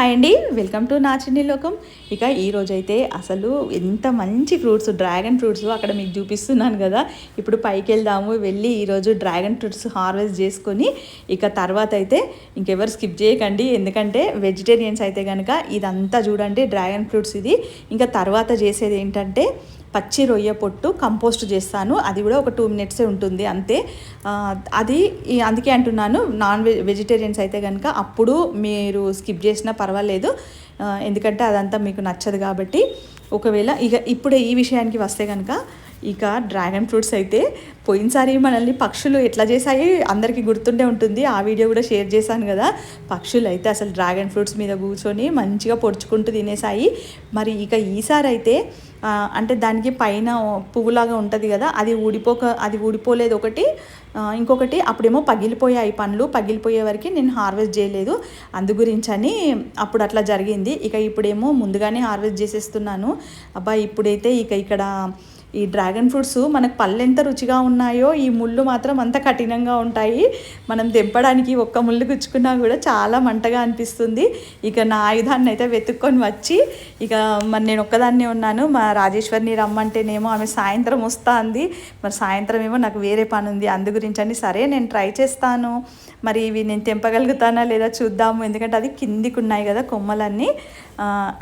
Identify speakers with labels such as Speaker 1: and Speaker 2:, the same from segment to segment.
Speaker 1: Hi అండి welcome to నా చిన్ని లోకం. ఇక ఈరోజైతే అసలు ఎంత మంచి ఫ్రూట్స్ డ్రాగన్ ఫ్రూట్స్ అక్కడ మీకు చూపిస్తున్నాను కదా. ఇప్పుడు పైకి వెళ్దాము వెళ్ళి ఈరోజు డ్రాగన్ ఫ్రూట్స్ హార్వెస్ట్ చేసుకొని ఇక తర్వాత అయితే ఇంకెవరు స్కిప్ చేయకండి. ఎందుకంటే వెజిటేరియన్స్ అయితే కనుక ఇదంతా చూడండి డ్రాగన్ ఫ్రూట్స్ ఇది. ఇంకా తర్వాత చేసేది ఏంటంటే పచ్చి రొయ్య పొట్టు కంపోస్ట్ చేస్తాను. అది కూడా ఒక టూ మినిట్సే ఉంటుంది అంతే. అది అందుకే అంటున్నాను నాన్ వెజ్ వెజిటేరియన్స్ అయితే కనుక అప్పుడు మీరు స్కిప్ చేసినా పర్వాలేదు. ఎందుకంటే అదంతా మీకు నచ్చదు కాబట్టి. ఒకవేళ ఇక ఇప్పుడు ఈ విషయానికి వస్తే కనుక ఇక డ్రాగన్ ఫ్రూట్స్ అయితే పోయినసారి మనల్ని పక్షులు ఎట్లా చేశాయి అందరికీ గుర్తుండే ఉంటుంది. ఆ వీడియో కూడా షేర్ చేశాను కదా. పక్షులు అయితే అసలు డ్రాగన్ ఫ్రూట్స్ మీద కూర్చొని మంచిగా పొడుచుకుంటూ తినేసాయి మరి ఇక ఈసారి అయితే అంటే దానికి పైన పువ్వులాగా ఉంటుంది కదా అది ఊడిపోక అది ఊడిపోలేదు ఒకటి ఇంకొకటి అప్పుడేమో పగిలిపోయాయి పండ్లు. పగిలిపోయే వరకు నేను హార్వెస్ట్ చేయలేదు. అందు గురించి అని అప్పుడు అట్లా జరిగింది. ఇక ఇప్పుడేమో ముందుగానే హార్వెస్ట్ చేసేస్తున్నాను. అబ్బా ఇప్పుడైతే ఇక ఇక్కడ ఈ డ్రాగన్ ఫ్రూట్స్ మనకు పళ్ళు ఎంత రుచిగా ఉన్నాయో ఈ ముళ్ళు మాత్రం అంత కఠినంగా ఉంటాయి. మనం తెంపడానికి ఒక్క ముళ్ళు గుచ్చుకున్నా కూడా చాలా మంటగా అనిపిస్తుంది. ఇక నా ఆయుధాన్ని అయితే వెతుక్కొని వచ్చి ఇక మరి నేను ఒక్కదాన్నే ఉన్నాను. మా రాజేశ్వరిని రమ్మంటేనేమో ఆమె సాయంత్రం వస్తా అంది మరి సాయంత్రం ఏమో నాకు వేరే పని ఉంది. అందు గురించి అని సరే నేను ట్రై చేస్తాను. మరి ఇవి నేను తెంపగలుగుతానా లేదా చూద్దాము. ఎందుకంటే అది కిందికి ఉన్నాయి కదా కొమ్మలన్నీ.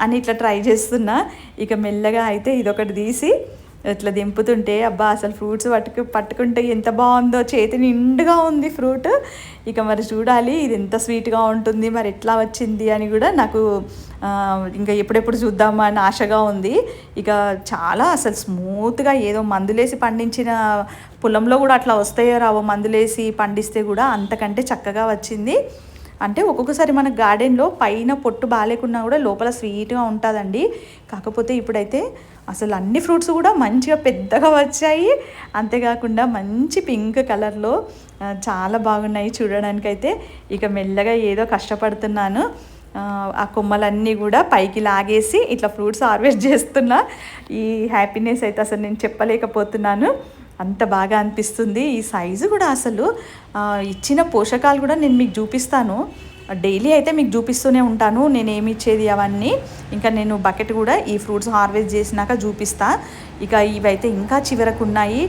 Speaker 1: అని ఇట్లా ట్రై చేస్తున్నా. ఇక మెల్లగా అయితే ఇదొకటి తీసి ఇట్లా దింపుతుంటే అబ్బా అసలు ఫ్రూట్స్ పట్టుకు పట్టుకుంటే ఎంత బాగుందో చేతి నిండుగా ఉంది ఫ్రూట్. ఇక మరి చూడాలి ఇది ఎంత స్వీట్గా ఉంటుంది మరి ఎట్లా వచ్చింది అని కూడా నాకు ఇంకా ఎప్పుడెప్పుడు చూద్దామా అని ఆశగా ఉంది. ఇక చాలా అసలు స్మూత్గా ఏదో మందులేసి పండించిన పొలంలో కూడా అట్లా వస్తాయో రావో మందులేసి పండిస్తే కూడా అంతకంటే చక్కగా వచ్చింది. అంటే ఒక్కొక్కసారి మన గార్డెన్లో పైన పొట్టు బాగాలేకున్నా కూడా లోపల స్వీట్గా ఉంటుందండి. కాకపోతే ఇప్పుడైతే అసలు అన్ని ఫ్రూట్స్ కూడా మంచిగా పెద్దగా వచ్చాయి. అంతేకాకుండా మంచి పింక్ కలర్లో చాలా బాగున్నాయి చూడడానికైతే. ఇక మెల్లగా ఏదో కష్టపడుతున్నాను. ఆ, కొమ్మలన్నీ కూడా పైకి లాగేసి ఇట్లా ఫ్రూట్స్ హార్వెస్ట్ చేస్తున్నా. ఈ హ్యాపీనెస్ అయితే అసలు నేను చెప్పలేకపోతున్నాను. అంత బాగా అనిపిస్తుంది. ఈ సైజు కూడా అసలు ఇచ్చిన పోషకాలు కూడా నేను మీకు చూపిస్తాను. డైలీ అయితే మీకు చూపిస్తూనే ఉంటాను. నేను ఏమి ఇచ్చేది అవన్నీ. ఇంకా నేను బకెట్ కూడా ఈ ఫ్రూట్స్ హార్వెస్ట్ చేసినాక చూపిస్తా. ఇక ఇవైతే ఇంకా చివరకు ఉన్నాయి.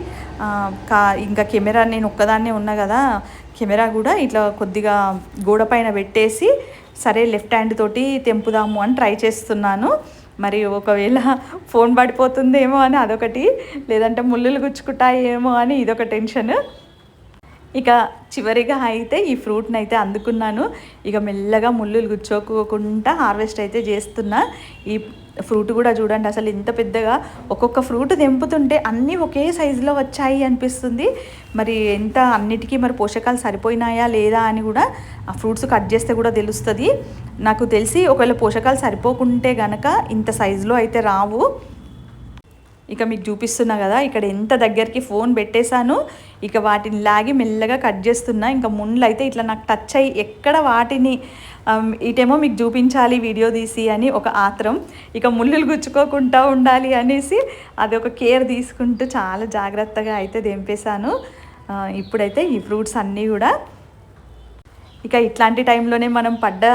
Speaker 1: కా ఇంకా కెమెరా నేను ఒక్కదాన్నే ఉన్నా కదా. కెమెరా కూడా ఇట్లా కొద్దిగా గోడ పైన పెట్టేసి సరే లెఫ్ట్ హ్యాండ్ తోటి తెంపుదాము అని ట్రై చేస్తున్నాను. మరి ఒకవేళ ఫోన్ పడిపోతుందేమో అని అదొకటి లేదంటే ముళ్ళులు గుచ్చుకుంటాయేమో అని ఇదొక టెన్షన్. ఇక చివరిగా అయితే ఈ ఫ్రూట్ని అయితే అందుకున్నాను. ఇక మెల్లగా ముళ్ళులు గుచ్చోకోకుండా హార్వెస్ట్ అయితే చేస్తున్నా. ఈ ఫ్రూట్ కూడా చూడండి అసలు ఇంత పెద్దగా ఒక్కొక్క ఫ్రూట్ తెంపుతుంటే అన్నీ ఒకే సైజులో వచ్చాయి అనిపిస్తుంది. మరి ఎంత అన్నిటికీ మరి పోషకాలు సరిపోయినాయా లేదా అని కూడా ఆ ఫ్రూట్స్ కట్ చేస్తే కూడా తెలుస్తుంది. నాకు తెలిసి ఒకవేళ పోషకాలు సరిపోకుంటే గనక ఇంత సైజులో అయితే రావు. ఇక మీకు చూపిస్తున్నా కదా ఇక్కడ ఎంత దగ్గరికి ఫోన్ పెట్టేశాను ఇక వాటిని లాగి మెల్లగా కట్ చేస్తున్నా. ఇంకా ముండ్లు అయితే ఇట్లా నాకు టచ్ అయ్యి ఎక్కడ వాటిని ఇటేమో మీకు చూపించాలి వీడియో తీసి అని ఒక ఆత్రం. ఇక ముళ్ళులు గుచ్చుకోకుండా ఉండాలి అనేసి అది ఒక కేర్ తీసుకుంటూ చాలా జాగ్రత్తగా అయితే దింపేశాను. ఇప్పుడైతే ఈ ఫ్రూట్స్ అన్నీ కూడా ఇక ఇట్లాంటి టైంలోనే మనం పడ్డ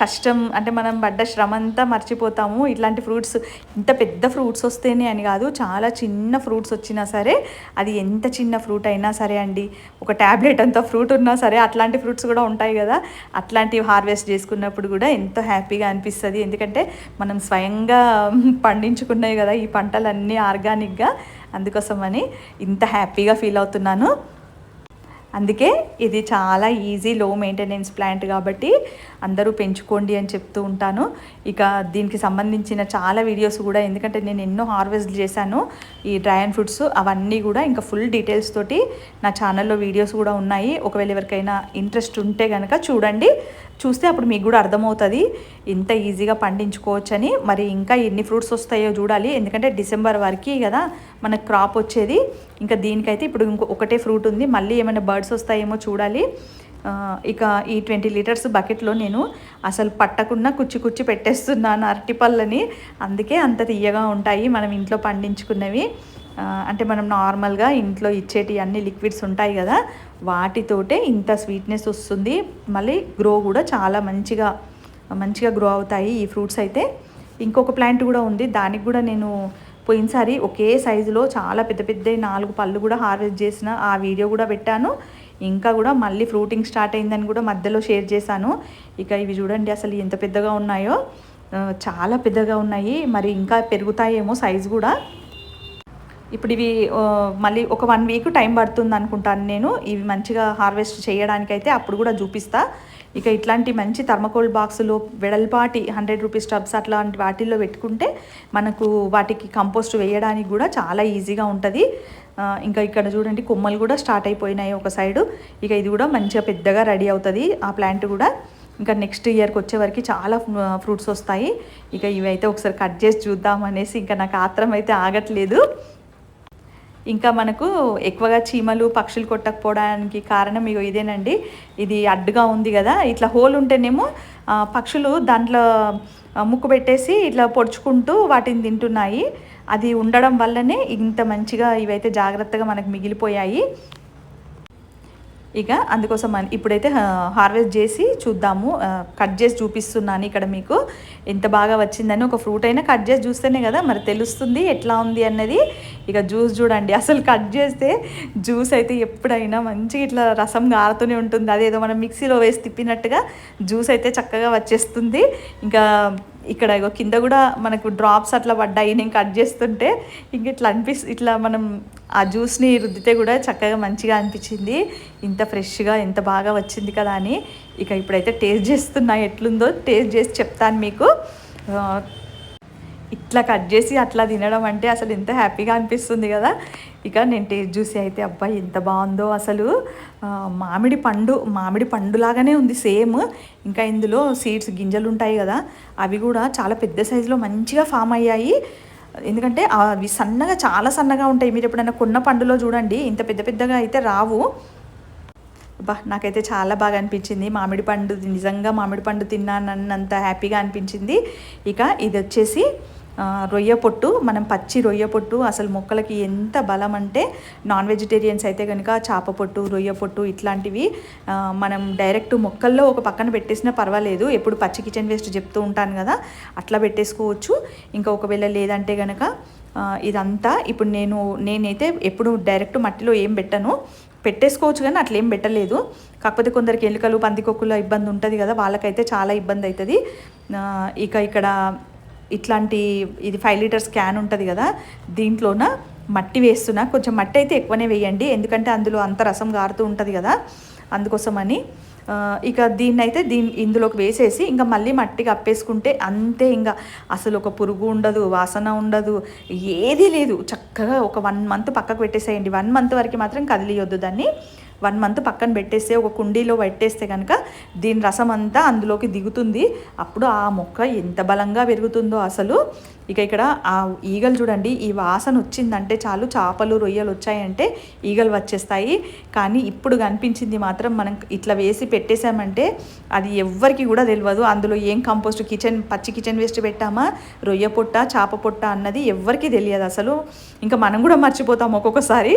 Speaker 1: కష్టం అంటే మనం పడ్డ శ్రమ అంతా మర్చిపోతాము. ఇట్లాంటి ఫ్రూట్స్ ఇంత పెద్ద ఫ్రూట్స్ వస్తేనే అని కాదు చాలా చిన్న ఫ్రూట్స్ వచ్చినా సరే అది ఎంత చిన్న ఫ్రూట్ అయినా సరే అండి ఒక ట్యాబ్లెట్ అంత ఫ్రూట్ ఉన్నా సరే అట్లాంటి ఫ్రూట్స్ కూడా ఉంటాయి కదా. అట్లాంటివి హార్వెస్ట్ చేసుకున్నప్పుడు కూడా ఎంతో హ్యాపీగా అనిపిస్తుంది. ఎందుకంటే మనం స్వయంగా పండించుకున్నాయి కదా ఈ పంటలన్నీ ఆర్గానిక్గా. అందుకోసమని ఇంత హ్యాపీగా ఫీల్ అవుతున్నాను. అందుకే ఇది చాలా ఈజీ లో మెయింటెనెన్స్ ప్లాంట్ కాబట్టి అందరూ పెంచుకోండి అని చెప్తూ ఉంటాను. ఇక దీనికి సంబంధించిన చాలా వీడియోస్ కూడా ఎందుకంటే నేను ఎన్నో హార్వెస్ట్ చేశాను ఈ డ్రాగన్ ఫ్రూట్స్ అవన్నీ కూడా ఇంకా ఫుల్ డీటెయిల్స్ తోటి నా ఛానల్లో వీడియోస్ కూడా ఉన్నాయి. ఒకవేళ ఎవరికైనా ఇంట్రెస్ట్ ఉంటే కనుక చూడండి. చూస్తే అప్పుడు మీకు కూడా అర్థమవుతుంది. ఇంత ఈజీగా పండించుకోవచ్చని. మరి ఇంకా ఎన్ని ఫ్రూట్స్ వస్తాయో చూడాలి. ఎందుకంటే డిసెంబర్ వరకు కదా మనకు క్రాప్ వచ్చేది. ఇంకా దీనికైతే ఇప్పుడు ఇంకో ఒకటే ఫ్రూట్ ఉంది. మళ్ళీ ఏమైనా బర్డ్స్ వస్తాయేమో చూడాలి. ఇక ఈ ట్వంటీ లీటర్స్ బకెట్లో నేను అసలు పట్టకుండా కుచ్చి కుచ్చి పెట్టేస్తున్నాను అరటిపళ్ళని అందుకే అంత తీయగా ఉంటాయి మనం ఇంట్లో పండించుకున్నవి. అంటే మనం నార్మల్గా ఇంట్లో ఇచ్చేటి అన్ని లిక్విడ్స్ ఉంటాయి కదా. వాటితోటే ఇంత స్వీట్నెస్ వస్తుంది. మళ్ళీ గ్రో కూడా చాలా మంచిగా మంచిగా గ్రో అవుతాయి ఈ ఫ్రూట్స్ అయితే. ఇంకొక ప్లాంట్ కూడా ఉంది. దానికి కూడా నేను పోయినసారి ఒకే సైజులో చాలా పెద్ద పెద్ద నాలుగు పళ్ళు కూడా హార్వెస్ట్ చేసిన ఆ వీడియో కూడా పెట్టాను. ఇంకా కూడా మళ్ళీ ఫ్రూటింగ్ స్టార్ట్ అయిందని కూడా మధ్యలో షేర్ చేశాను. ఇక ఇవి చూడండి అసలు ఎంత పెద్దగా ఉన్నాయో. చాలా పెద్దగా ఉన్నాయి. మరి ఇంకా పెరుగుతాయేమో సైజు కూడా. ఇప్పుడు ఇవి మళ్ళీ ఒక వన్ వీక్ టైం పడుతుంది అనుకుంటాను నేను. ఇవి మంచిగా హార్వెస్ట్ చేయడానికైతే అప్పుడు కూడా చూపిస్తా. ఇక ఇట్లాంటి మంచి థర్మకోల్ బాక్సులు వెడల్పాటి హండ్రెడ్ రూపీస్ టబ్స్ అట్లాంటి వాటిల్లో పెట్టుకుంటే మనకు వాటికి కంపోస్ట్ వేయడానికి కూడా చాలా ఈజీగా ఉంటుంది. ఇంకా ఇక్కడ చూడండి కొమ్మలు కూడా స్టార్ట్ అయిపోయినాయి ఒక సైడు. ఇక ఇది కూడా మంచిగా పెద్దగా రెడీ అవుతుంది ఆ ప్లాంట్ కూడా. ఇంకా నెక్స్ట్ ఇయర్కి వచ్చేవరకు చాలా ఫ్రూట్స్ వస్తాయి. ఇక ఇవైతే ఒకసారి కట్ చేసి చూద్దాం అనేసి ఇంకా నాకు ఆత్రం అయితే ఆగట్లేదు. ఇంకా మనకు ఎక్కువగా చీమలు పక్షులు కొట్టకపోవడానికి కారణం ఇగో ఇదేనండి. ఇది అడ్డుగా ఉంది కదా ఇట్లా హోల్ ఉంటేనేమో పక్షులు దాంట్లో ముక్కు పెట్టేసి ఇట్లా పొడుచుకుంటూ వాటిని తింటున్నాయి. అది ఉండడం వల్లనే ఇంత మంచిగా ఇవైతే జాగ్రత్తగా మనకు మిగిలిపోయాయి. ఇక అందుకోసం అని ఇప్పుడైతే హార్వెస్ట్ చేసి చూద్దాము. కట్ చేసి చూపిస్తున్నాను ఇక్కడ మీకు. ఎంత బాగా వచ్చిందని ఒక ఫ్రూట్ అయినా కట్ చేసి చూస్తేనే కదా మరి తెలుస్తుంది ఎట్లా ఉంది అన్నది. ఇక జ్యూస్ చూడండి. అసలు కట్ చేస్తే జ్యూస్ అయితే ఎప్పుడైనా మంచిగా ఇట్లా రసం గారుతూనే ఉంటుంది. అదేదో మనం మిక్సీలో వేసి తిప్పినట్టుగా జ్యూస్ అయితే చక్కగా వచ్చేస్తుంది. ఇంకా ఇక్కడ ఇగో కింద కూడా మనకు డ్రాప్స్ అట్లా పడ్డాయి నేను కట్ చేస్తుంటే ఇంక ఇట్లా అనిపిస్తు ఇట్లా మనం ఆ జ్యూస్ని రుద్దితే కూడా చక్కగా మంచిగా అనిపించింది. ఇంత ఫ్రెష్గా ఎంత బాగా వచ్చింది కదా అని ఇక ఇప్పుడైతే టేస్ట్ చేస్తున్నా ఎట్లుందో టేస్ట్ చేసి చెప్తాను మీకు. ఇట్లా కట్ చేసి అట్లా తినడం అంటే అసలు ఎంత హ్యాపీగా అనిపిస్తుంది కదా. ఇక నేను టేస్ట్ చూసి అయితే అబ్బాయి ఎంత బాగుందో అసలు. మామిడి పండు మామిడి పండులాగానే ఉంది సేమ్. ఇంకా ఇందులో సీడ్స్ గింజలు ఉంటాయి కదా అవి కూడా చాలా పెద్ద సైజులో మంచిగా ఫామ్ అయ్యాయి. ఎందుకంటే అవి సన్నగా చాలా సన్నగా ఉంటాయి. మీరు ఎప్పుడైనా కొన్న పండులో చూడండి ఇంత పెద్ద పెద్దగా అయితే రావు. బా నాకైతే చాలా బాగా అనిపించింది. మామిడి పండు నిజంగా మామిడి పండు తిన్నానన్నంత హ్యాపీగా అనిపించింది. ఇక ఇది వచ్చేసి రొయ్య పొట్టు మనం పచ్చి రొయ్య పొట్టు అసలు మొక్కలకి ఎంత బలం అంటే నాన్ వెజిటేరియన్స్ అయితే కనుక చేప పొట్టు రొయ్య పొట్టు ఇట్లాంటివి మనం డైరెక్ట్ మొక్కల్లో ఒక పక్కన పెట్టేసినా పర్వాలేదు. ఎప్పుడు పచ్చి కిచెన్ వేస్ట్ చెప్తూ ఉంటాను కదా అట్లా పెట్టేసుకోవచ్చు. ఇంకా ఒకవేళ లేదంటే కనుక ఇదంతా ఇప్పుడు నేను నేనైతే ఎప్పుడు డైరెక్ట్ మట్టిలో ఏం పెట్టను. పెట్టేసుకోవచ్చు కానీ అట్లా ఏం పెట్టలేదు. కాకపోతే కొందరికి ఎలుకలు పందికొక్కుల ఇబ్బంది ఉంటుంది కదా వాళ్ళకైతే చాలా ఇబ్బంది అవుతుంది ఇక ఇక్కడ ఇట్లాంటి ఇది ఫైవ్ లీటర్స్ క్యాన్ ఉంటుంది కదా దీంట్లోన మట్టి వేస్తున్నా. కొంచెం మట్టి అయితే ఎక్కువనే వేయండి. ఎందుకంటే అందులో అంత రసం గారుతూ ఉంటుంది కదా అందుకోసమని. ఇక దీన్ని అయితే దీని ఇందులోకి వేసేసి ఇంకా మళ్ళీ మట్టి అప్పేసుకుంటే అంతే ఇంకా. అసలు ఒక పురుగు ఉండదు వాసన ఉండదు ఏదీ లేదు. చక్కగా ఒక వన్ మంత్ పక్కకు పెట్టేసేయండి. వన్ మంత్ వరకు మాత్రం కదిలియొద్దు దాన్ని. వన్ మంత్ పక్కన పెట్టేస్తే ఒక కుండీలో పెట్టేస్తే కనుక దీని రసం అంతా అందులోకి దిగుతుంది. అప్పుడు ఆ మొక్క ఎంత బలంగా పెరుగుతుందో అసలు. ఇక ఇక్కడ ఆ ఈగలు చూడండి ఈ వాసన వచ్చిందంటే చాలు చేపలు రొయ్యలు వచ్చాయంటే ఈగలు వచ్చేస్తాయి. కానీ ఇప్పుడు కనిపించింది మాత్రం మనం ఇట్లా వేసి పెట్టేశామంటే అది ఎవ్వరికి కూడా తెలియదు. అందులో ఏం కంపోస్ట్ కిచెన్ పచ్చి కిచెన్ వేస్ట్ పెట్టామా? రొయ్య పొట్ట చేప పొట్ట అన్నది ఎవ్వరికీ తెలియదు అసలు. ఇంకా మనం కూడా మర్చిపోతాం ఒక్కొక్కసారి.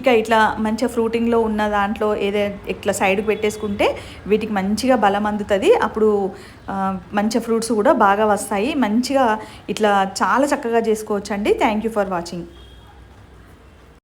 Speaker 1: ఇక ఇట్లా మంచిగా ఫ్రూటింగ్లో ఉన్న దాంట్లో ఏదే ఇట్లా సైడ్కి పెట్టేసుకుంటే వీటికి మంచిగా బలం అందుతుంది. అప్పుడు మంచి ఫ్రూట్స్ కూడా బాగా వస్తాయి. మంచిగా ఇట్లా చాలా చక్కగా చేసుకోవచ్చండి. Thank you for watching